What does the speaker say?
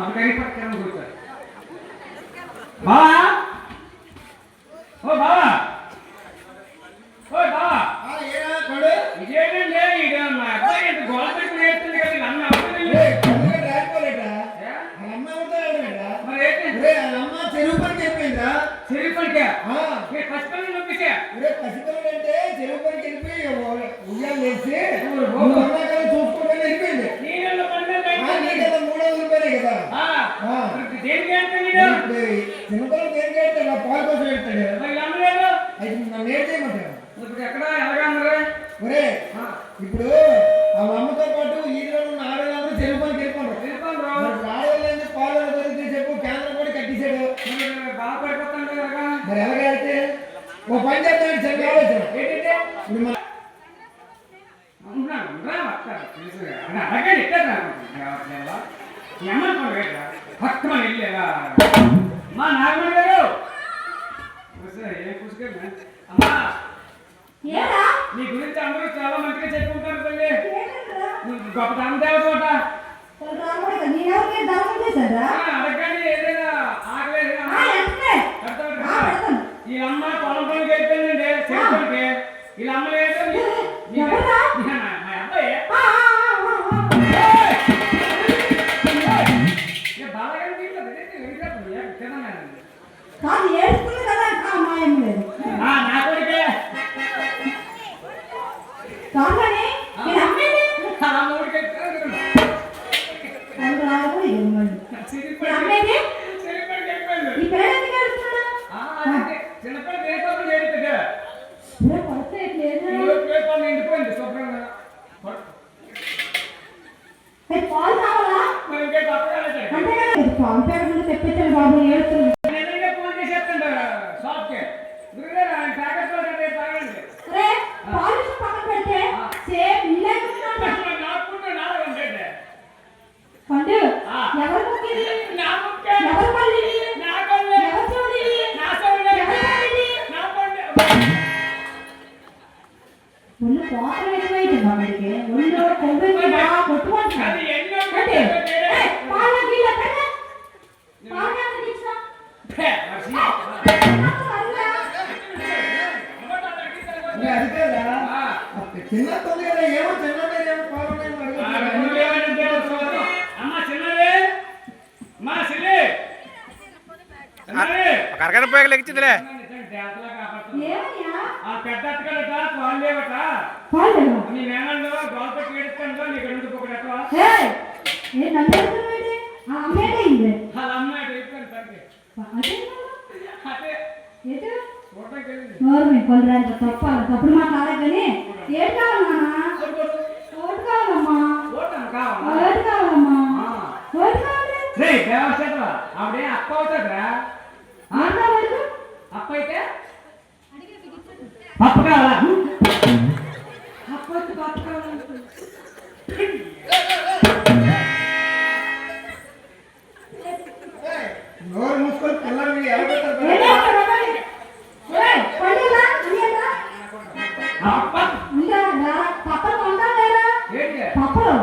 आपल्याकडे क्या होतो రాయలేదు పాలు దొరికితే చెప్పు కేంద్రం కూడా కట్టేశాడు. బాధపడిపోతాడు కదా. మరి ఎలాగైతే? ఓ పని చేస్తాడు చెప్పి ఆలోచన. ఏంటంటే? అలాగే భక్తం వెళ్ళేవా మా నాగమణి గారు. ఏ పుస్తకం అమ్మా. నీ గురించి అందరూ చాలా మంచిగా చెప్పుకుంటారు తల్లి. గొప్ప దాని దేవత ఈ అమ్మ పొలం పనికి అయిపోయిందండి ఇలా అమ్మ సేమ్ కరకడ పోయి లెక్కించిందిలే తప్ప తప్పుడు మాట్లాడకని ఏం కావాలి అప్పు అయితే పప్పు కావాలా అప్పు పప్పు నోరు మూసుకొని పిల్లల్ని ఎలా పప్పలు